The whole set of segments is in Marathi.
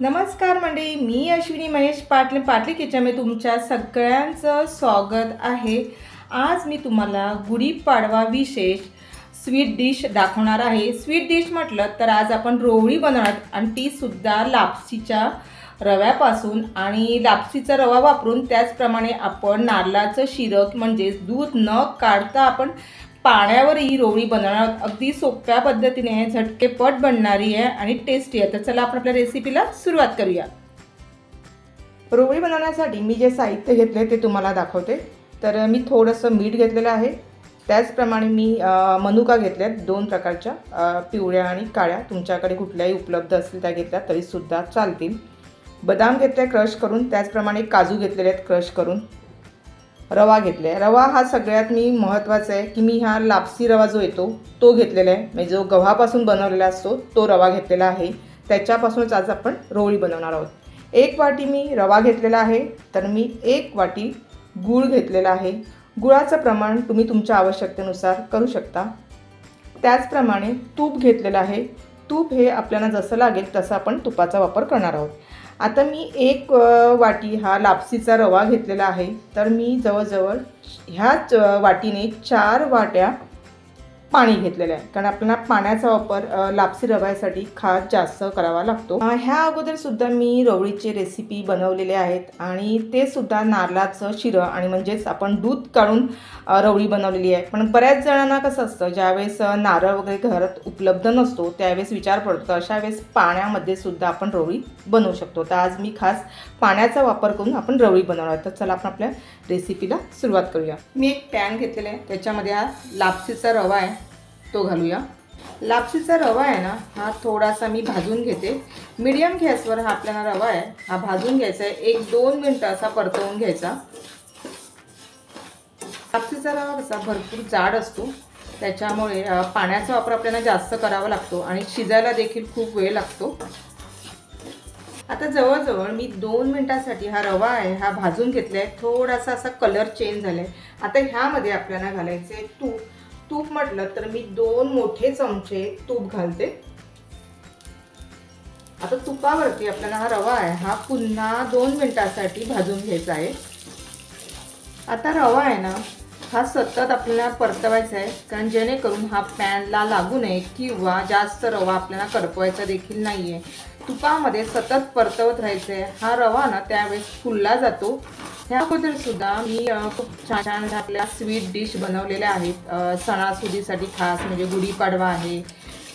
नमस्कार मंडळी मी अश्विनी महेश पाटले पाटली किचनमध्ये तुमच्या सगळ्यांचं स्वागत आहे. आज मी तुम्हाला गुढीपाडवा विशेष स्वीट डिश दाखवणार आहे. स्वीट डिश म्हटलं तर आज आपण रोवळी बनवणार आणि तीसुद्धा लापसीच्या रव्यापासून आणि लापसीचा रवा वापरून त्याचप्रमाणे आपण नारळाचं शिरक म्हणजेच दूध न काढता आपण पाण्यावर ही रोळी बनवणार अगदी सोप्या पद्धतीने आहे झटकेपट बनणारी आहे आणि टेस्टी आहे. तर चला आपण आपल्या रेसिपीला सुरुवात करूया. रोळी बनवण्यासाठी मी जे साहित्य घेतले ते तुम्हाला दाखवते. तर मी थोडंसं मीठ घेतलेलं आहे. त्याचप्रमाणे मी मनुका घेतल्यात दोन प्रकारच्या. पिवळ्या आणि काळ्या. तुमच्याकडे कुठल्याही उपलब्ध असतील त्या घेतल्या तरीसुद्धा चालतील. बदाम घेतले क्रश करून. त्याचप्रमाणे काजू घेतलेले आहेत क्रश करून. रवा घेतला आहे रवा हा सगळ्यात मी महत्त्वाचा आहे की मी हा लापसी रवा जो येतो तो घेतलेला आहे. म्हणजे जो गव्हापासून बनवलेला असतो तो रवा घेतलेला आहे. त्याच्यापासूनच आज आपण रोळी बनवणार आहोत. एक वाटी मी रवा घेतलेला आहे तर मी एक वाटी गूळ घेतलेला आहे. गुळाचं प्रमाण तुम्ही तुमच्या आवश्यकतेनुसार करू शकता. त्याचप्रमाणे तूप घेतलेलं आहे. तूप हे आपल्याला जसं लागेल तसं आपण तुपाचा वापर करणार आहोत. आता मी एक वाटी हा लापसीचा रवा घेतलेला आहे. तर मी जवळजवळ ह्याच वाटीने चार वाट्या पाणी घेतलेलं आहे. कारण आपल्याला पाण्याचा वापर लापसी रव्यासाठी खास जास्त करावा लागतो. ह्या अगोदर सुद्धा मी रवळीचे रेसिपी बनवलेले आहेत. आणि ते सुद्धा नारळाचं शिरं आणि म्हणजेच आपण दूध काढून रवळी बनवलेली आहे. पण बऱ्याच जणांना कसं असतं ज्यावेळेस नारळ वगैरे घरात उपलब्ध नसतो त्यावेळेस विचार पडतो. अशा वेळेस पाण्यामध्ये सुद्धा आपण रवळी बनवू शकतो. तर आज मी खास पाण्याचा वापर करून आपण रवळी बनवणार तर चला आपण आपल्या रेसिपीला सुरुवात करूया. मी एक पॅन घेतलेला आहे. त्याच्यामध्ये हा लापसीचा रवा आहे. तो घालूया. लापसीचा रवा आहे ना हा थोडासा मी भाजून घेते. मिडियम गॅसवर हा आपल्याला रवा आहे हा भाजून घ्यायचा आहे. एक दोन मिनटं असा परतवून घ्यायचा. लापसीचा रवा कसा भरपूर जाड असतो त्याच्यामुळे पाण्याचा वापर आपल्याला जास्त करावा लागतो आणि शिजायला देखील खूप वेळ लागतो. आता जवळजवळ मी दोन मिनटासाठी हा रवा आहे हा भाजून घेतला आहे थोडासा असा कलर चेंज झाला आहे आता ह्यामध्ये आपल्याला घालायचं आहे तूप. तूप म्हटलं तर मी दोन मोठे चमचे तूप घालते. आता तुपावरती आपल्याला हा रवा आहे हा पुन्हा दोन मिनटासाठी भाजून घ्यायचा आहे. आता रवा आहे ना हा सतत आपल्याला परतवायचा आहे कारण जेणेकरून हा पॅनला लागू नये किंवा जास्त रवा आपल्याला करपवायचा देखील नाही आहे तुपामध्ये सतत परतवत राहायचं आहे हा रवा ना त्यावेळेस फुलला जातो. ह्या अगोदर सुद्धा मी खूप छान छान आपल्या स्वीट डिश बनवलेल्या आहेत. सणासुदीसाठी खास म्हणजे गुढीपाडवा आहे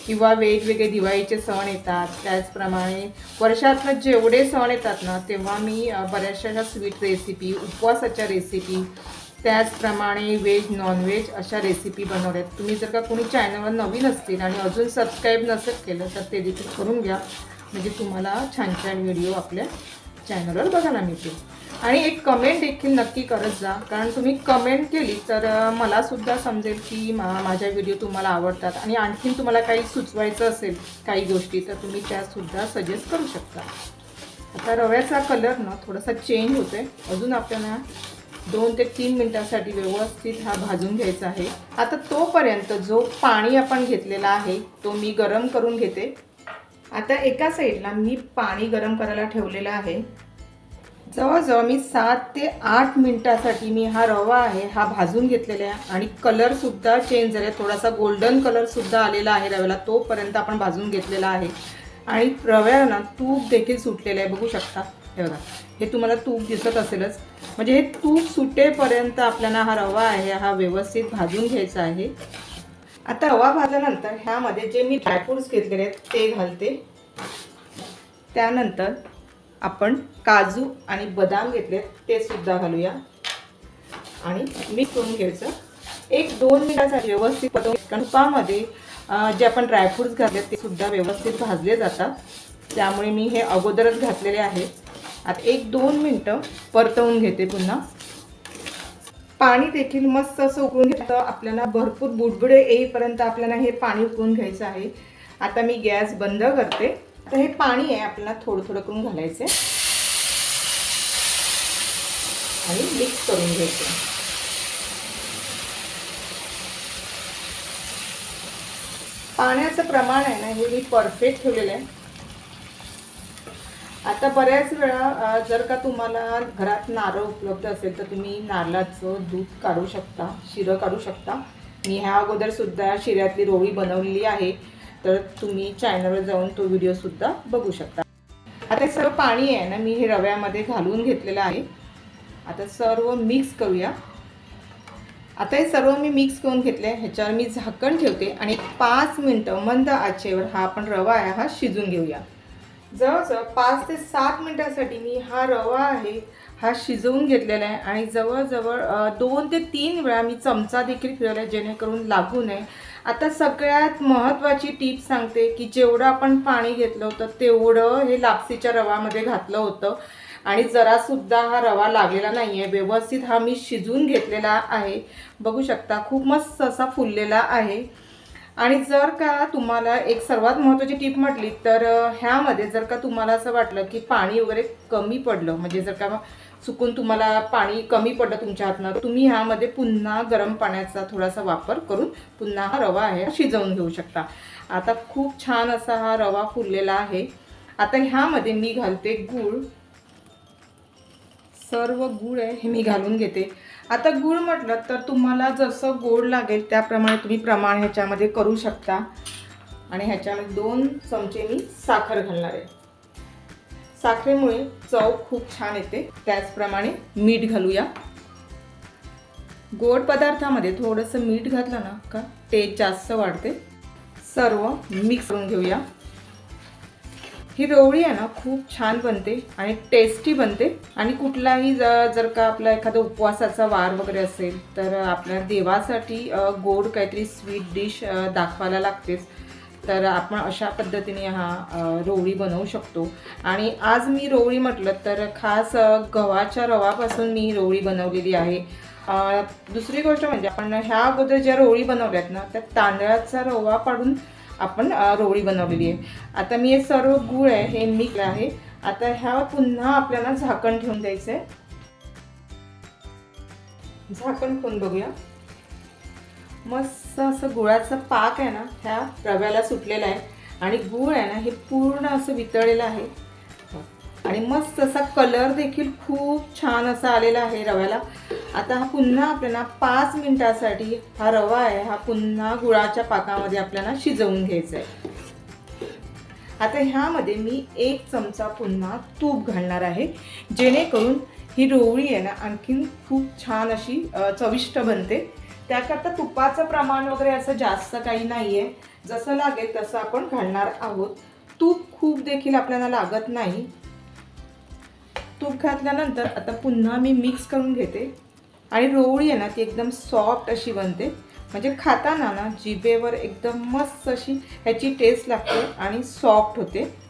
किंवा वेगवेगळे दिवाळीचे सण येतात. त्याचप्रमाणे वर्षातनं जेवढे सण येतात ना तेव्हा मी बऱ्याचशा स्वीट रेसिपी उपवासाच्या रेसिपी त्याचप्रमाणे व्हेज नॉनव्हेज अशा रेसिपी बनवल्यात. तुम्ही जर का कोणी चॅनलवर नवीन असतील आणि अजून सबस्क्राईब नसेल केलं तर ते देखील करून घ्या. म्हणजे तुम्हाला छान छान व्हिडिओ आपल्या चॅनलवर बघायला मिळतील. आणि एक कमेंट देखील नक्की करत जा. कारण तुम्ही कमेंट केली तर मला सुद्धा समजेल की मा माझ्या व्हिडिओ तुम्हाला आवडतात. आणि आणखीन तुम्हाला काही सुचवायचं असेल काही गोष्टी तर तुम्ही त्यासुद्धा सजेस्ट करू शकता. आता रव्याचा कलर ना थोडासा चेंज होतोय. अजून आपल्याला दोन ते तीन मिनटासाठी व्यवस्थित हा भाजून घ्यायचा आहे. आता तोपर्यंत जो पाणी आपण घेतलेला आहे तो मी गरम करून घेते. आता एका साईडला मी पाणी गरम करायला ठेवलेलं आहे. जवळजवळ मी सात ते आठ मिनटासाठी मी हा रवा आहे हा भाजून घेतलेला आहे आणि कलरसुद्धा चेंज झाला. आहे थोडासा गोल्डन कलरसुद्धा आलेला आहे रव्याला तोपर्यंत आपण भाजून घेतलेला आहे. आणि रव्याला ना तूप देखील सुटलेलं आहे बघू शकता. हे बघा हे तुम्हाला तूप दिसत असेलच. म्हणजे हे तूप सुटेपर्यंत आपल्याला हा रवा आहे हा व्यवस्थित भाजून घ्यायचा आहे. आता रवा भाजल्यानंतर ह्यामध्ये जे मी ड्रायफ्रुट्स घेतलेले आहेत ते घालते. त्यानंतर आपण काजू आणि बदाम घेतले ते सुद्धा घालूया. आणि मिक्स करून घ्यायचं. एक दोन मिनिटासाठी व्यवस्थित परतवून जे आपण ड्रायफ्रूट्स घातले ते सुद्धा व्यवस्थित भाजले जातात. त्यामुळे मी हे अगोदरच घातलेले आहे. आता एक दोन मिनटं परतवून घेते पुन्हा. पाणी देखील मस्त असं उकळून घेतलं आपल्याला भरपूर बुडबुडे येईपर्यंत आपल्याला हे पाणी उकळून घ्यायचं आहे. आता मी गॅस बंद करते. तर हे पाणी आहे आपल्याला थोडं थोडं करून घालायचं आणि मिक्स करून घ्यायचं पाण्याचं प्रमाण आहे ना हे मी परफेक्ट ठेवलेलं आहे. आता बऱ्याच वेळा जर का तुम्हाला घरात नारळ उपलब्ध असेल तर तुम्ही नारळाचं दूध काढू शकता शिरं काढू शकता. मी ह्या अगोदरसुद्धा शिऱ्यातली रोळी बनवलेली आहे. तर तुम्ही चॅनलवर जाऊन तो व्हिडिओसुद्धा बघू शकता. आता हे सर्व पाणी आहे ना मी हे रव्यामध्ये घालून घेतलेलं आहे. आता सर्व मिक्स करूया. आता हे सर्व मी मिक्स करून घेतले ह्याच्यावर मी झाकण ठेवते आणि पाच मिनटं मंद आचेवर हा आपण रवा आहे हा शिजून घेऊया. जवळजवळ पाच ते सात मिनटासाठी मी हा रवा आहे हा शिजवून घेतलेला आहे. आणि जवळजवळ दोन ते तीन वेळा मी चमचा देखील फिरवला आहे जेणेकरून लागू नये. आता सगळ्यात महत्त्वाची टीप सांगते की जेवढं आपण पाणी घेतलं होतं तेवढं हे लापसीच्या रवामध्ये घातलं होतं. आणि जरासुद्धा हा रवा लागलेला नाही आहे व्यवस्थित हा मी शिजून घेतलेला आहे. बघू शकता खूप मस्त असा फुललेला आहे. आणि जर का तुम्हाला एक सर्वात महत्त्वाची टीप म्हटली तर ह्यामध्ये जर का तुम्हाला असं वाटलं की पाणी वगैरे कमी पडलं म्हणजे जर का चुकून तुम्हाला पाणी कमी पडलं तुमच्या हातनं तुम्ही ह्यामध्ये पुन्हा गरम पाण्याचा थोडासा वापर करून पुन्हा हा रवा आहे शिजवून घेऊ शकता. आता खूप छान असा हा रवा फुललेला आहे. आता ह्यामध्ये मी घालते गूळ. सर्व गूळ आहे हे मी घालून घेते. आता गूळ म्हटलं तर तुम्हाला जसं गोड लागेल त्याप्रमाणे तुम्ही प्रमाण ह्याच्यामध्ये करू शकता. आणि ह्याच्यामध्ये दोन चमचे मी साखर घालणार आहे. साखरेमुळे चव खूप छान येते. त्याचप्रमाणे मीठ घालूया. गोड पदार्थामध्ये थोडंसं मीठ घातलं ना का टेस्ट जास्त वाढते. सर्व मिक्स करून घेऊया. ही रोवळी आहे ना खूप छान बनते आणि टेस्टी बनते. आणि कुठलाही ज- जर का आपला एखादा उपवासाचा वार वगैरे असेल तर आपल्या देवासाठी गोड काहीतरी स्वीट डिश दाखवायला लागतेच. तर आपण अशा पद्धतीने हा रोवळी बनवू शकतो. आणि आज मी रोवळी म्हटलं तर खास गव्हाच्या रवापासून मी रोवळी बनवलेली आहे. दुसरी गोष्ट म्हणजे आपण ह्या अगोदर ज्या रोवळी बनवल्यात ना त्या तांदळाचा रवा पाडून आपण रोवळी बनवलेली आहे. आता मी हे सर्व गूळ आहे हे मिक्स आहे. आता ह्या पुन्हा आपल्याला झाकण ठेवून द्यायचं आहे झाकण ठेवून बघूया. मस्त असं गुळाचा पाक आहे ना ह्या रव्याला सुटलेला आहे. आणि गूळ आहे ना हे पूर्ण असं वितळलेलं आहे. आणि मस्त असा कलर देखील खूप छान असा आलेला आहे रव्याला. आता हा पुन्हा आपल्याला पाच मिनटासाठी हा रवा आहे हा पुन्हा गुळाच्या पाकामध्ये आपल्याला शिजवून घ्यायचा आहे. आता ह्यामध्ये मी एक चमचा पुन्हा तूप घालणार आहे जेणेकरून ही रोवळी आहे ना आणखीन खूप छान अशी चविष्ट बनते. त्याकरता तुपाचं प्रमाण वगैरे असं जास्त काही नाही आहे जसं लागेल तसं आपण घालणार आहोत. तूप खूप देखील आपल्याला लागत नाही. तूप घातल्यानंतर आता पुन्हा मी मिक्स करून घेते. आणि रोवळी आहे ना ती एकदम सॉफ्ट अशी बनते. म्हणजे खाताना ना जिभेवर एकदम मस्त अशी ह्याची टेस्ट लागते आणि सॉफ्ट होते.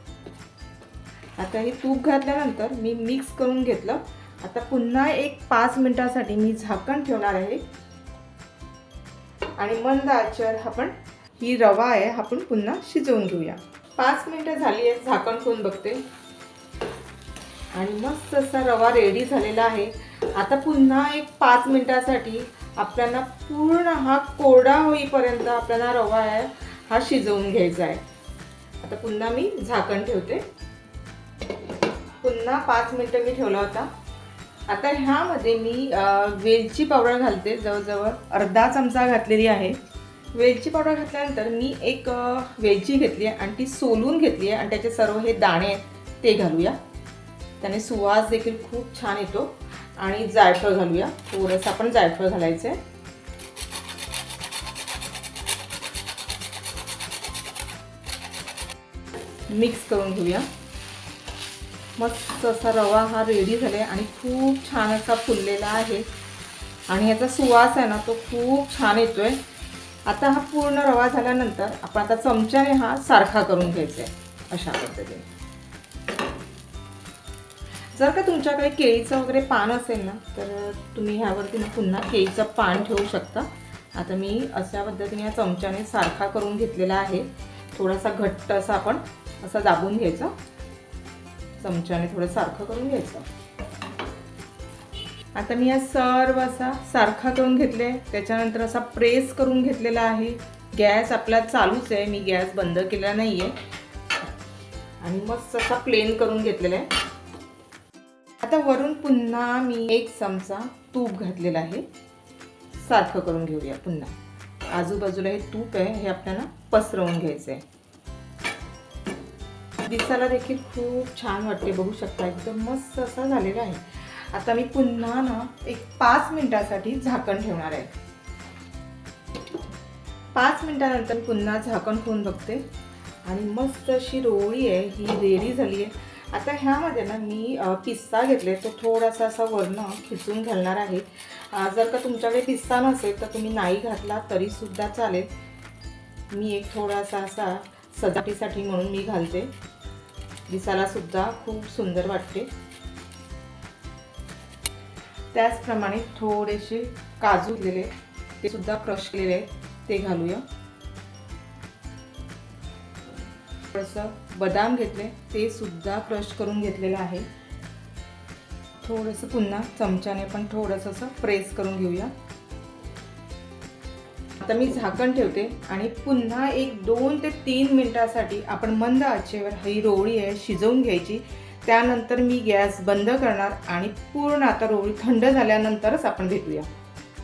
आता हे तूप घातल्यानंतर मी मिक्स करून घेतलं. आता पुन्हा एक पाच मिनटासाठी मी झाकण ठेवणार आहे. आणि मंद आचेवर आपण ही रवा आहे आपण पुन्हा शिजवून घेऊया. पाच मिनटं झाली आहे झाकण ठेवून बघते. आणि मस्त असा रवा रेडी झालेला आहे. आता पुन्हा एक पाच मिनटासाठी आपल्याला पूर्ण हा कोरडा होईपर्यंत आपल्याला रवा आहे हा शिजवून घ्यायचा आहे. आता पुन्हा मी झाकण ठेवते. पुन्हा पाच मिनटं मी ठेवला होता. आता ह्यामध्ये मी वेलची पावडर घालते जवळजवळ अर्धा चमचा घातलेली आहे. वेलची पावडर घातल्यानंतर मी एक वेलची घेतली आहे आणि ती सोलून घेतली आहे आणि त्याचे सर्व हे दाणे आहेत ते घालूया. त्याने सुवास देखील खूप छान येतो. आणि जायफळ घालूया. थोडंसं आपण जायफळ घालायचं आहे. मिक्स करून घेऊया. मस्त असा रवा हा रेडी झाला आहे आणि खूप छान असा फुललेला आहे. आणि ह्याचा सुवास आहे ना तो खूप छान येतोय. आता हा पूर्ण रवा झाल्यानंतर आपण आता चमच्याने हा सारखा करून घ्यायचा आहे अशा पद्धतीने. जर का तुमच्याकडे केळीचं वगैरे पान असेल ना तर तुम्ही ह्यावरती ना पुन्हा केळीचं पान ठेवू शकता. आता मी अशा पद्धतीने या चमच्याने सारखा करून घेतलेला आहे. थोडासा घट्ट असा आपण असा दाबून घ्यायचा. चमच्याने थोडं सारखं करून घ्यायचं. आता मी या सर्व असा सारखा करून घेतले. त्याच्यानंतर असा प्रेस करून घेतलेला आहे. गॅस आपला चालूच आहे. मी गॅस बंद केला नाही आहे आणि मस्त असा प्लेन करून घेतलेला आहे. आता वरून पुन्हा मी एक चमचा तूप घातलेला आहे. सारखं करून घेऊया पुन्हा. आजूबाजूला हे तूप आहे. हे आपल्याला पसरवून घ्यायचं आहे दिसायला देखील खूप छान वाटते बघू शकता. एकदम मस्त असा झालेला आहे. आता मी पुन्हा ना एक पाच मिनिटासाठी झाकण ठेवणार आहे. पाच मिनिटानंतर पुन्हा झाकण खोन बघते. आणि मस्त अशी रोळी आहे ही रेडी झाली आहे. आता ह्यामध्ये ना मी पिस्ता घेतले तो थोडासा असा वरणं खिचून घालणार आहे. जर का तुमच्याकडे पिस्ता नसेल तर तुम्ही नाही घातला तरीसुद्धा चालेल. मी एक थोडासा असा सजावटीसाठी म्हणून मी घालते. दिसायला सुद्धा खूप सुंदर वाटते. त्याचप्रमाणे थोडेसे काजू दिलेले ते सुद्धा क्रश केलेले ते घालूया. थोडंसं बदाम घेतले ते सुद्धा क्रश करून घेतलेलं आहे. थोडंसं पुन्हा चमच्याने पण थोडंसं असं प्रेस करून घेऊया. आता मी झाकण ठेवते आणि पुन्हा एक दोन ते तीन मिनटासाठी आपण मंद आचेवर ही रोळी आहे शिजवून घ्यायची. त्यानंतर मी गॅस बंद करणार आणि पूर्ण आता रोळी थंड झाल्यानंतरच आपण भेटूया.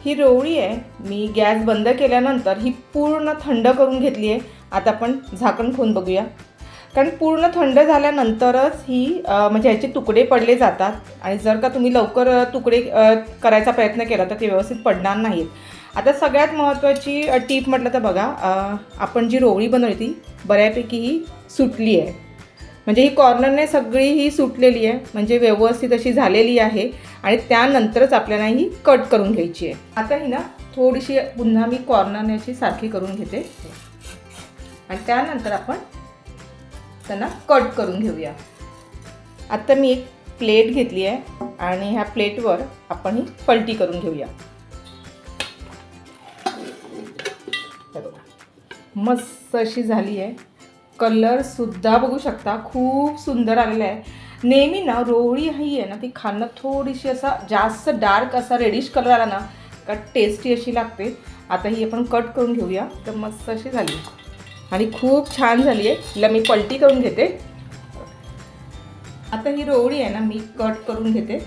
ही रोवळी आहे मी गॅस बंद केल्यानंतर ही पूर्ण थंड करून घेतली आहे. आता आपण झाकण खोन बघूया. कारण पूर्ण थंड झाल्यानंतरच ही म्हणजे ह्याचे तुकडे पडले जातात. आणि जर का तुम्ही लवकर तुकडे करायचा प्रयत्न केला तर ते व्यवस्थित पडणार नाहीत. आता सगळ्यात महत्त्वाची टीप म्हटलं तर बघा आपण जी रोळी बनवली ती बऱ्यापैकी ही सुटली आहे. म्हणजे ही कॉर्नरने सगळी ही सुटलेली आहे म्हणजे व्यवस्थित अशी झालेली आहे आणि त्यानंतरच आपल्याला ही कट करून घ्यायची आहे. आता ही ना थोडीशी पुन्हा मी कॉर्नरने अशी सारखी करून घेते. आणि त्यानंतर आपण त्यांना कट करून घेऊया. आता मी एक प्लेट घेतली आहे आणि ह्या प्लेटवर आपण ही पलटी करून घेऊया. मस्त अशी झाली आहे. कलरसुद्धा बघू शकता. खूप सुंदर आलेला आहे. नेहमी ना रोळी ही आहे ना ती खाणं थोडीशी असा जास्त डार्क असा रेडिश कलर आला ना का टेस्टी अशी लागते. आता ही आपण कट करून घेऊया. तर मस्त अशी झाली. आणि खूप छान झाली आहे. हिला मी पलटी करून घेते. आता ही रोवळी आहे ना मी कट करून घेते.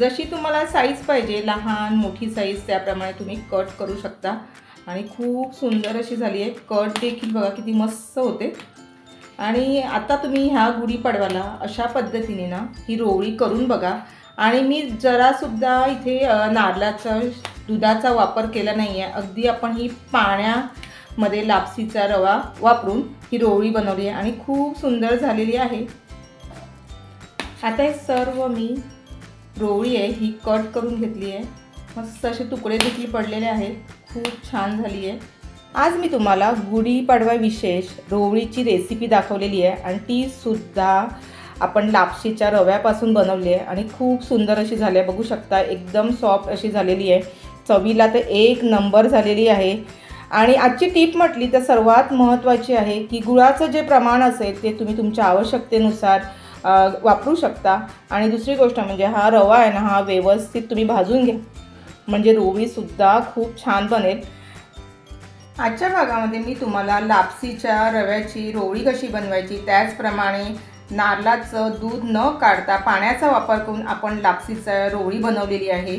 जशी तुम्हाला साईज पाहिजे लहान मोठी साईज त्याप्रमाणे तुम्ही कट करू शकता. आणि खूप सुंदर अशी झाली आहे. कट देखील बघा किती मस्त होते. आणि आता तुम्ही ह्या गुढीपाडव्याला अशा पद्धतीने ना ही रोवळी करून बघा. आणि मी जरासुद्धा इथे नारळाचा दुधाचा वापर केला नाही आहे अगदी आपण ही पाण्यामध्ये लापसीचा रवा वापरून ही रोवळी बनवली आहे आणि खूप सुंदर झालेली आहे. आता हे सर्व मी रोवळी आहे ही कट करून घेतली आहे. मस्त असे तुकडे देखील पडलेले आहेत. खूप छान झाली आहे आज मी तुम्हाला गुढीपाडवा विशेष रोवळीची रेसिपी दाखवलेली आहे आणि ती सुद्धा आपण लापशीच्या रव्यापासून बनवली आहे आणि खूप सुंदर अशी झाली आहे. बघू शकता एकदम सॉफ्ट अशी झालेली आहे. चवीला तर एक नंबर झालेली आहे. आणि आजची टीप म्हटली तर सर्वात महत्त्वाची आहे की गुळाचं जे प्रमाण असेल ते तुम्ही तुमच्या आवश्यकतेनुसार वापरू शकता. आणि दुसरी गोष्ट म्हणजे हा रवा आहे ना हा व्यवस्थित तुम्ही भाजून घ्या. म्हणजे रोवीसुद्धा खूप छान बनेल. आजच्या भागामध्ये मी तुम्हाला लापसीच्या रव्याची रोळी कशी बनवायची त्याचप्रमाणे नारळाचं दूध न काढता पाण्याचा वापर करून आपण लापसीचं रोळी बनवलेली आहे.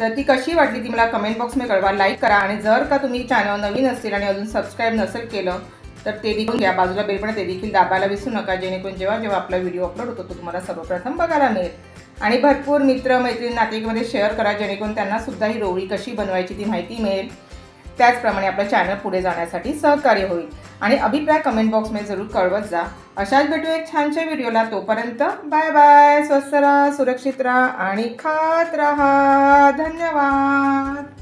तर ती कशी वाटली ती मला कमेंट बॉक्समध्ये कळवा. लाईक करा आणि जर का तुम्ही चॅनल नवीन असतील आणि अजून सबस्क्राईब नसेल केलं तर ते देखील घ्या. बाजूला बेल पण ते देखील दाबायला विसरू नका. जेणेकरून जेव्हा जेव्हा आपला व्हिडिओ अपलोड होतो तो तुम्हाला सर्वप्रथम बघायला मिळेल. आणि भरपूर मित्र मैत्रीण नातेवाईकमध्ये शेअर करा जेणेकरून त्यांना सुद्धा ही रोळी कशी बनवायची ती माहिती मिळेल. त्याचप्रमाणे आपलं चॅनल पुढे जाण्यासाठी सहकार्य होईल. आणि अभिप्राय कमेंट बॉक्समध्ये जरूर कळवत जा. अशाच भेटू एक छानशा व्हिडिओला तोपर्यंत बाय बाय स्वस्त राहा सुरक्षित राहा आणि खात राहा. धन्यवाद.